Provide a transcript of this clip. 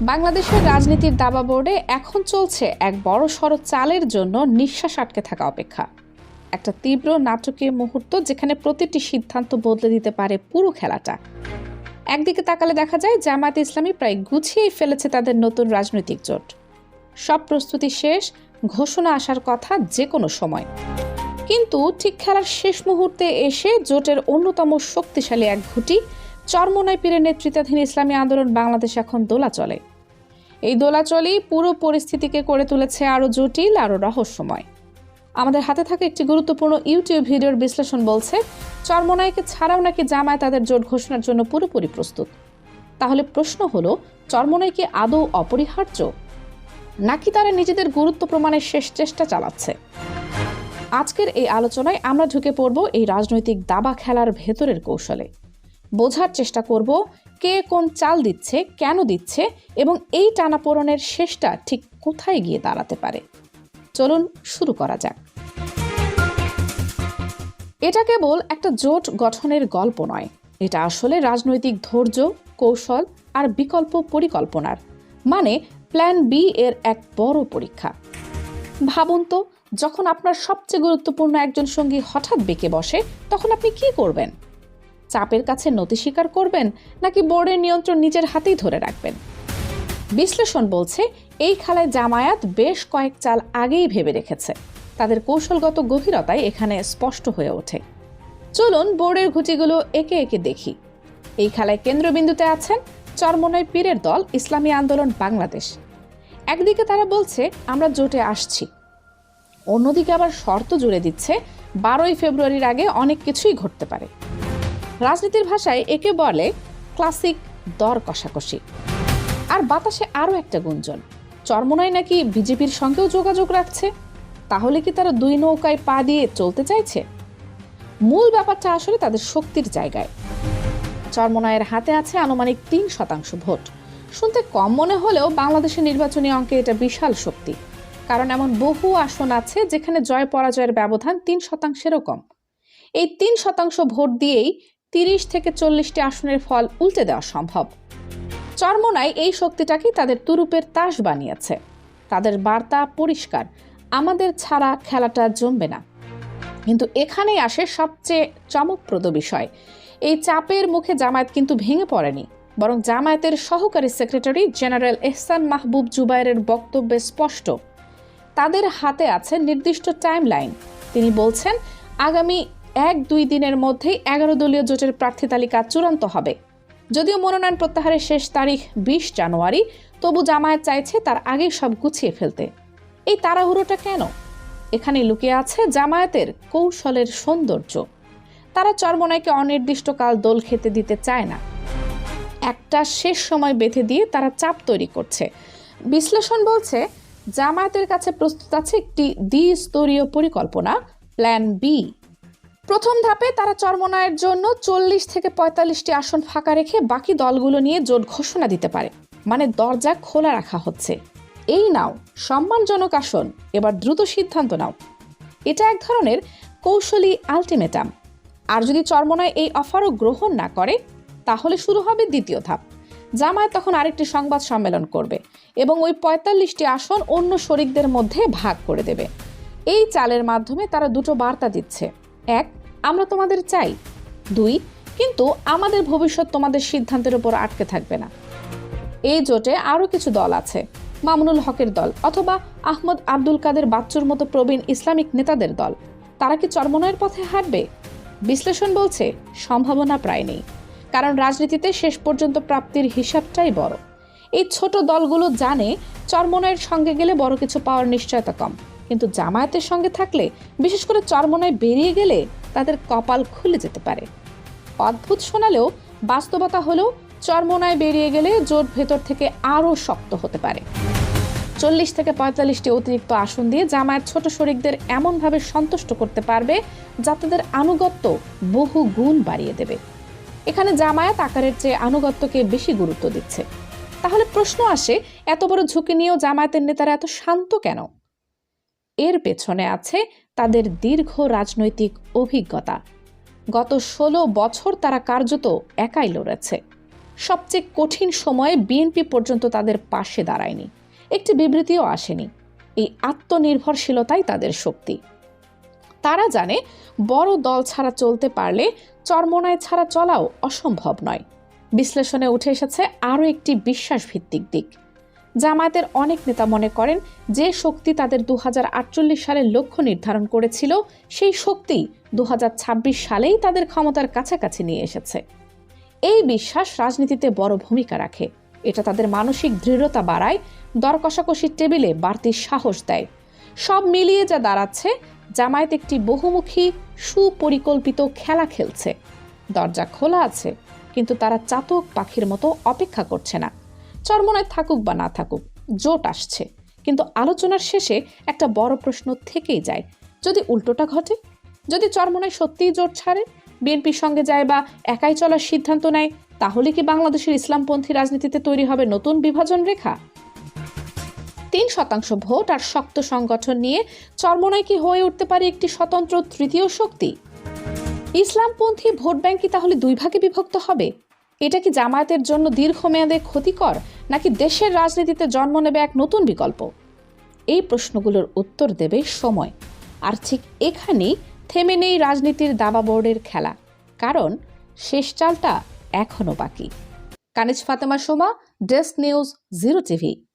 বাংলাদেশের রাজনীতির দাবা বোর্ডে এখন চলছে এক বড় সড় চালের জন্য নিঃশ্বাস আটকে থাকা অপেক্ষা। একটা তীব্র নাটকীয় মুহূর্ত যেখানে প্রতিটি সিদ্ধান্ত বদলে দিতে পারে পুরো খেলাটা। একদিকে তাকালে দেখা যায় জামায়াত ইসলামী প্রায় গুছিয়েই ফেলেছে তাদের নতুন রাজনৈতিক জোট। সব প্রস্তুতি শেষ, ঘোষণা আসার কথা যে কোনো সময়। কিন্তু ঠিক খেলার শেষ মুহূর্তে এসে জোটের অন্যতম শক্তিশালী এক ঘুঁটি চরমোনাই পীরের নেতৃত্বাধীন ইসলামী আন্দোলন বাংলাদেশ এখন দোলা চলে এই দোলাচলই পুরো পরিস্থিতিকে করে তুলেছে আরও জটিল, আরও রহস্যময়। আমাদের হাতে থাকা একটি গুরুত্বপূর্ণ ইউটিউব ভিডিওর বিশ্লেষণ বলছে, চরমোনাইকে ছাড়াও নাকি জামায় তাদের জোট ঘোষণার জন্য পুরোপুরি প্রস্তুত। তাহলে প্রশ্ন হলো, চরমোনাই কি আদৌ অপরিহার্য? নাকি তারা নিজেদের গুরুত্ব প্রমাণের শেষ চেষ্টা চালাচ্ছে? আজকের এই আলোচনায় আমরা ঢুকে পড়ব এই রাজনৈতিক দাবা খেলার ভেতরের কৌশলে। বোঝার চেষ্টা করব কে কোন চাল দিচ্ছে, কেন দিচ্ছে এবং এই টানাপোড়নের শেষটা ঠিক কোথায় গিয়ে দাঁড়াতে পারে। চলুন শুরু করা যাক। এটা কেবল একটা জোট গঠনের গল্প নয়। এটা আসলে রাজনৈতিক ধৈর্য, কৌশল আর বিকল্প পরিকল্পনার। মানে প্ল্যান বি এর এক বড় পরীক্ষা। ভাবুন তো, যখন আপনার সবচেয়ে গুরুত্বপূর্ণ একজন সঙ্গী হঠাৎ বেঁকে বসে, তখন আপনি কি করবেন? চাপের কাছে নতি স্বীকার করবেন নাকি বোর্ডের নিয়ন্ত্রণ নিজের হাতেই ধরে রাখবেন? বিশ্লেষণ বলছে, এই খেলায় জামায়াত বেশ কয়েক চাল আগেই ভেবে রেখেছে। তাদের কৌশলগত গভীরতায় এখানে স্পষ্ট হয়ে ওঠে। চলুন বোর্ডের ঘুঁটিগুলো একে একে দেখি। এই খেলায় কেন্দ্রবিন্দুতে আছেন চরমনয় পীরের দল, ইসলামী আন্দোলন বাংলাদেশ। একদিকে তারা বলছে, আমরা জোটে আসছি। অন্যদিকে আবার শর্ত জুড়ে দিচ্ছে, বারোই ফেব্রুয়ারির আগে অনেক কিছুই ঘটতে পারে। রাজনীতির ভাষায় একে বলে ক্লাসিক দর কষাকষি। আর বাতাসে আরও একটা গুঞ্জন চরমনাই নাকি বিজেপির সঙ্গেও যোগাযোগ রাখছে? তাহলে কি তারা দুই নৌকায় পা দিয়ে চলতে চাইছে? মূল ব্যাপারটা আসলে তাদের শক্তির জায়গায়। চরমনায়ের হাতে আছে আনুমানিক তিন শতাংশ ভোট। শুনতে কম মনে হলেও বাংলাদেশের নির্বাচনী অঙ্কে এটা বিশাল শক্তি। কারণ এমন বহু আসন আছে যেখানে জয় পরাজয়ের ব্যবধান তিন শতাংশেরও কম। এই তিন শতাংশ ভোট দিয়েই তিরিশ থেকে চল্লিশটি আসনের ফল উল্টে দেওয়া সম্ভব। চরমোনাই এই শক্তিটাকেই তাদের তুরুপের তাস বানিয়েছে। তাদের বার্তা পরিষ্কার, আমাদের ছাড়া খেলাটা জমবে না। কিন্তু এখানেই আসে সবচেয়ে চমকপ্রদ বিষয়। এই চাপের মুখে জামায়াত কিন্তু ভেঙে পড়েনি, বরং জামায়াতের সহকারী সেক্রেটারি জেনারেল এহসান মাহবুব জুবাইরের বক্তব্যে স্পষ্ট। তাদের হাতে আছে নির্দিষ্ট টাইম লাইন তিনি বলছেন, আগামী এক দুই দিনের মধ্যেই এগারো দলীয় জোটের প্রার্থী তালিকা চূড়ান্ত হবে। যদিও মনোনয়ন প্রত্যাহারের শেষ তারিখ বিশ জানুয়ারি, তবু জামায়াত চাইছে তার আগেই সব গুছিয়ে ফেলতে। এই তাড়াহুড়োটা কেন? এখানে লুকিয়ে আছে জামায়াতের কৌশলের সৌন্দর্য। তারা চরমনাইকে অনির্দিষ্টকাল দোল খেতে দিতে চায় না। একটা শেষ সময় বেঁধে দিয়ে তারা চাপ তৈরি করছে। বিশ্লেষণ বলছে, জামায়াতের কাছে প্রস্তুত আছে একটি দ্বিস্তরীয় পরিকল্পনা, প্ল্যান বি। প্রথম ধাপে তারা চরমনায়ের জন্য চল্লিশ থেকে পঁয়তাল্লিশটি আসন ফাঁকা রেখে বাকি দলগুলো নিয়ে জোট ঘোষণা দিতে পারে। মানে দরজা খোলা রাখা হচ্ছে। এই নাও, সম্মানজনক আসন, এবার দ্রুত সিদ্ধান্ত নাও। এটা এক ধরনের কৌশলী আলটিমেটাম। আর যদি চরমনায় এই অফারও গ্রহণ না করে, তাহলে শুরু হবে দ্বিতীয় ধাপ। জামায়াত তখন আরেকটি সংবাদ সম্মেলন করবে এবং ওই পঁয়তাল্লিশটি আসন অন্য শরিকদের মধ্যে ভাগ করে দেবে। এই চালের মাধ্যমে তারা দুটো বার্তা দিচ্ছে। এক, আমরা তোমাদের চাই। দুই, কিন্তু আমাদের ভবিষ্যৎ তোমাদের সিদ্ধান্তের উপর আটকে থাকবে না। এই জোটে আরও কিছু দল আছে, মামুনুল হকের দল অথবা আহমদ আব্দুল কাদের বাচ্চুর মতো প্রবীণ ইসলামিক নেতাদের দল। তারা কি চরমনয়ের পথে হাঁটবে? বিশ্লেষণ বলছে, সম্ভাবনা প্রায় নেই, কারণ রাজনীতিতে শেষ পর্যন্ত প্রাপ্তির হিসাবটাই বড়। এই ছোট দলগুলো জানে চরমনয়ের সঙ্গে গেলে বড় কিছু পাওয়ার নিশ্চয়তা কম। কিন্তু জামায়াতের সঙ্গে থাকলে, বিশেষ করে চরমনায় বেরিয়ে গেলে তাদের কপাল খুলে যেতে পারে। অদ্ভুত শোনালেও বাস্তবতা হলেও চরমনায় বেরিয়ে গেলে জোট ভেতর থেকে আরও শক্ত হতে পারে। চল্লিশ থেকে পঁয়তাল্লিশটি অতিরিক্ত আসন দিয়ে জামায়াত ছোট শরিকদের এমনভাবে সন্তুষ্ট করতে পারবে, যা তাদের আনুগত্য বহু গুণ বাড়িয়ে দেবে। এখানে জামায়াত আকারের চেয়ে আনুগত্যকে বেশি গুরুত্ব দিচ্ছে। তাহলে প্রশ্ন আসে, এত বড় ঝুঁকি নিয়েও জামায়াতের নেতারা এত শান্ত কেন? এর পেছনে আছে তাদের দীর্ঘ রাজনৈতিক অভিজ্ঞতা। গত ষোলো বছর তারা কার্যত একাই লড়েছে। সবচেয়ে কঠিন সময়ে বিএনপি পর্যন্ত তাদের পাশে দাঁড়ায়নি। একটি বিবৃতিও আসেনি। এই আত্মনির্ভরশীলতাই তাদের শক্তি। তারা জানে, বড় দল ছাড়া চলতে পারলে চরমনায় ছাড়া চলাও অসম্ভব নয়। বিশ্লেষণে উঠে এসেছে আরও একটি বিশ্বাসভিত্তিক দিক। জামায়াতের অনেক নেতা মনে করেন যে শক্তি তাদের দু হাজার আটচল্লিশ সালের লক্ষ্য নির্ধারণ করেছিল, সেই শক্তি দু হাজার ছাব্বিশ সালেই তাদের ক্ষমতার কাছাকাছি নিয়ে এসেছে। এই বিশ্বাস রাজনীতিতে বড় ভূমিকা রাখে। এটা তাদের মানসিক দৃঢ়তা বাড়ায়, দর কষাকষির টেবিলে বাড়তি সাহস দেয়। সব মিলিয়ে যা দাঁড়াচ্ছে, জামায়াত একটি বহুমুখী, সুপরিকল্পিত খেলা খেলছে। দরজা খোলা আছে, কিন্তু তারা চাতক পাখির মতো অপেক্ষা করছে না। চরমনায় থাকুক বা না থাকুক, জোট আসছে। কিন্তু আলোচনার শেষে একটা বড় প্রশ্ন থেকেই যায়, যদি উল্টোটা ঘটে? যদি চরমনায় সত্যিই জোট ছাড়ে, বিএনপির সঙ্গে যায় বা একাই চলার সিদ্ধান্ত নেয়, তাহলে কি বাংলাদেশের ইসলামপন্থী রাজনীতিতে তৈরি হবে নতুন বিভাজন রেখা? তিন শতাংশ ভোট আর শক্ত সংগঠন নিয়ে চরমনায় কি হয়ে উঠতে পারে একটি স্বতন্ত্র তৃতীয় শক্তি? ইসলামপন্থী ভোট ব্যাংক কি তাহলে দুই ভাগে বিভক্ত হবে? এটা কি জামায়াতের জন্য দীর্ঘমেয়াদে ক্ষতিকর, নাকি দেশের রাজনীতিতে জন্ম নেবে এক নতুন বিকল্প? এই প্রশ্নগুলোর উত্তর দেবে সময়। আর ঠিক এখানেই থেমে নেই রাজনীতির দাবা বোর্ডের খেলা। কারণ শেষ চালটা এখনও বাকি। Kaniz Fatema Soma, desk news zero TV.